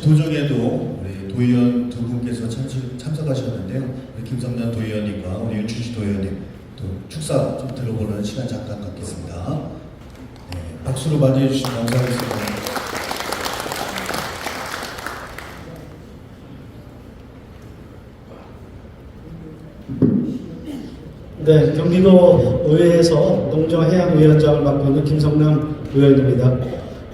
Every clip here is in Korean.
도정에도 우리 도의원 두 분께서 참석, 참석하셨는데요. 우리 김성남 도의원님과 우리 윤춘식 도의원님 또 축사 좀 들어보는 시간 잠깐 갖겠습니다. 네, 박수로 맞이해 주시면 감사하겠습니다. 네, 경기도 의회에서 농정해양위원장을 맡고 있는 김성남 의원입니다.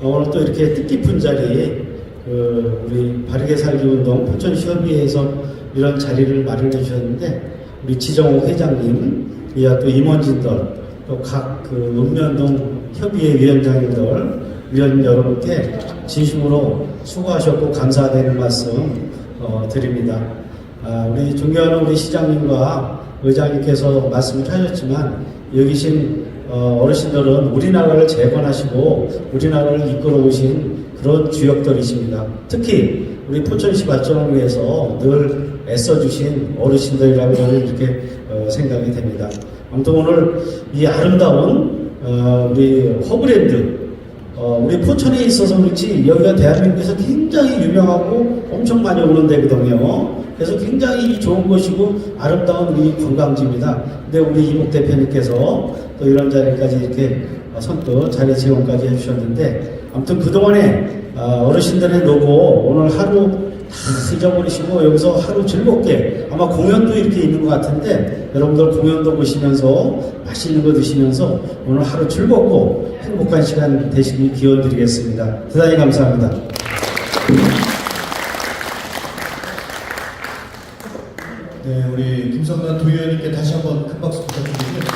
어, 오늘 또 이렇게 뜻깊은 자리, 그 우리 바르게 살기 운동 포천 시협의회에서 이런 자리를 마련해 주셨는데 우리 지정호 회장님, 이와 또 임원진들, 또 각그 읍면동 협의회 위원장님들, 위원 여러분께 진심으로 수고하셨고 감사드리는 말씀 어, 드립니다. 아, 우리 존경하는 우리 시장님과 의장님께서 말씀을 하셨지만 여기 계신 어, 어르신들은 우리나라를 재건하시고 우리나라를 이끌어 오신 그런 주역들이십니다. 특히 우리 포천시 발전을 위해서 늘 애써주신 어르신들이라고 저는 이렇게 어, 생각이 됩니다. 아무튼 오늘 이 아름다운 어, 우리 허브랜드 어, 우리 포천에 있어서 그렇지 여기가 대한민국에서 굉장히 유명하고 엄청 많이 오는 데거든요. 그래서 굉장히 좋은 곳이고 아름다운 우리 관광지입니다. 근데 우리 이목 대표님께서 또 이런 자리까지 이렇게 어, 선뜻 자리 지원까지 해주셨는데 아무튼 그동안에 어, 어르신들의 노고 오늘 하루 다 잊어버리시고 여기서 하루 즐겁게 아마 공연도 이렇게 있는 것 같은데 여러분들 공연도 보시면서 맛있는 거 드시면서 오늘 하루 즐겁고 행복한 시간 되시길 기원 드리겠습니다. 대단히 감사합니다. 네, 우리 김성남 도의원님께 다시 한번 큰 박수 부탁드립니다.